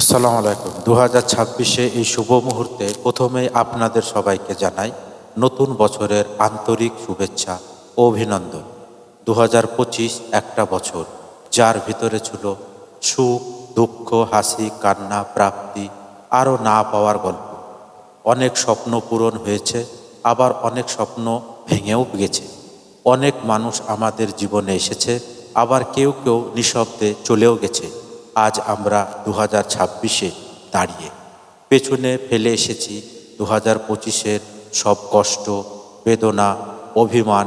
আসসালামু আলাইকুম। দু হাজার ছাব্বিশে এই শুভ মুহূর্তে প্রথমেই আপনাদের সবাইকে জানাই নতুন বছরের আন্তরিক শুভেচ্ছা ও অভিনন্দন। দু হাজার পঁচিশ একটা বছর, যার ভিতরে ছিল সুখ, দুঃখ, হাসি, কান্না, প্রাপ্তি, আরও না পাওয়ার গল্প। অনেক স্বপ্ন পূরণ হয়েছে, আবার অনেক স্বপ্ন ভেঙেও গেছে। অনেক মানুষ আমাদের জীবনে এসেছে, আবার কেউ কেউ নিঃশব্দে চলেও গেছে। আজ আমরা দু হাজার ছাব্বিশে দাঁড়িয়ে। পেছনে ফেলে এসেছি দু হাজার পঁচিশের সব কষ্ট, বেদনা, অভিমান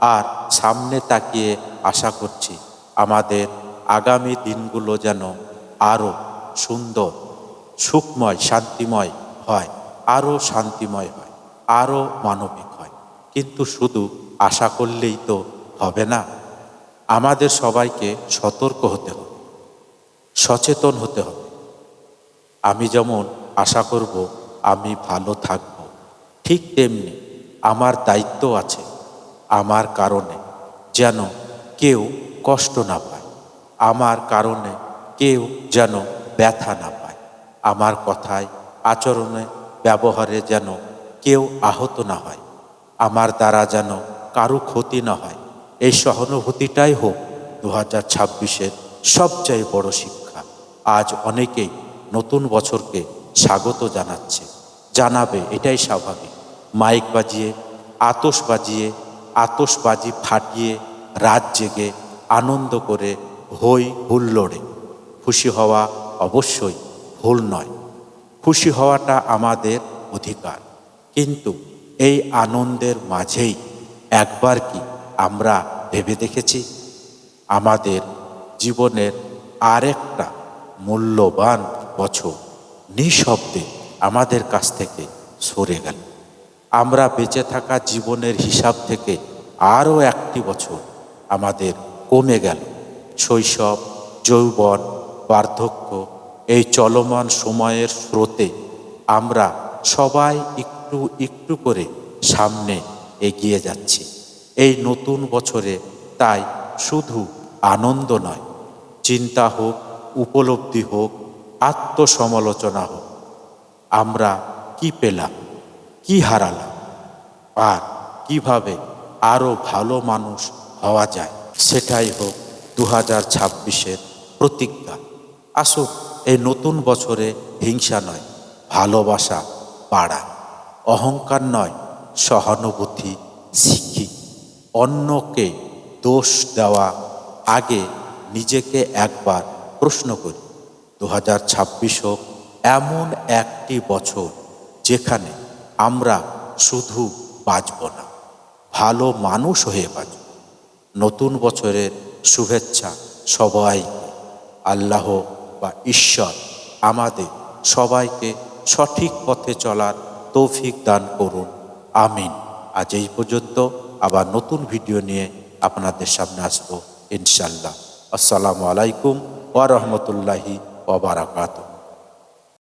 আর সামনে তাকিয়ে আশা করছি আমাদের আগামী দিনগুলো যেন আরও সুন্দর, সুখময়, শান্তিময় হয়, আরও শান্তিময় হয়, আরও মানবিক হয়। কিন্তু শুধু আশা করলেই তো হবে না। আমাদের সবাইকে সতর্ক হতে হবে। সচেতন হতে হবে। আমি যেমন আশা করব, আমি ভালো থাকব। ঠিক তেমনি আমার দায়িত্ব আছে, আমার কারণে যেন কেউ কষ্ট না পায়, আমার কারণে কেউ যেন ব্যথা না পায়, আমার কথায়, আচরণে, ব্যবহারে যেন কেউ আহত না হয়, আমার দ্বারা যেন কারও ক্ষতি না হয়। এই সহানুভূতিটাই হোক দু হাজার ছাব্বিশের সবচেয়ে বড় শিক্ষা। আজ অনেকেই নতুন বছরকে স্বাগত জানাচ্ছে। জানাবে, এটাই স্বাভাবিক। মাইক বাজিয়ে আতস বাজিয়ে আতসবাজি ফাটিয়ে রাত জেগে আনন্দ করে হই হুল্লোড়ে। খুশি হওয়া অবশ্যই ভুল নয়। খুশি হওয়াটা আমাদের অধিকার। কিন্তু এই আনন্দের মাঝেই একবার কি আমরা ভেবে দেখেছি? আমাদের জীবনের আরেকটা মূল্যবান বছর নিঃশব্দে আমাদের কাছ থেকে সরে গেল। আমরা বেঁচে থাকা জীবনের হিসাব থেকে আরও একটি বছর আমাদের কমে গেল। শৈশব, যৌবন, বার্ধক্য, এই চলমান সময়ের স্রোতে আমরা সবাই একটু একটু করে সামনে এগিয়ে যাচ্ছি। এই নতুন বছরে তাই শুধু আনন্দ নয়, চিন্তা হোক উপলব্ধি হোক, আত্মসমালোচনা হোক, আমরা কি পেলাম, কি হারালাম, আর কীভাবে আরও ভালো মানুষ হওয়া যায়, সেটাই হোক দু হাজার ছাব্বিশের প্রতিজ্ঞা। আসুক, এই নতুন বছরে হিংসা নয়, ভালোবাসা পাড়া অহংকার নয়, সহানুভূতি শিখি। অন্যকে দোষ দেওয়া আগে নিজেকে একবার প্রশ্ন করি দু হাজার ছাব্বিশ হোক, এমন একটি বছর যেখানে আমরা শুধু বাঁচব না, ভালো মানুষ হয়ে বাঁচব। নতুন বছরের শুভেচ্ছা সবাইকে, আল্লাহ বা ঈশ্বর আমাদের সবাইকে সঠিক পথে চলার তৌফিক দান করুন, আমিন। আজ এই পর্যন্ত আবার নতুন ভিডিও নিয়ে আপনাদের সামনে আসব ইনশাল্লাহ আসসালামু আলাইকুম ওয়া রাহমাতুল্লাহি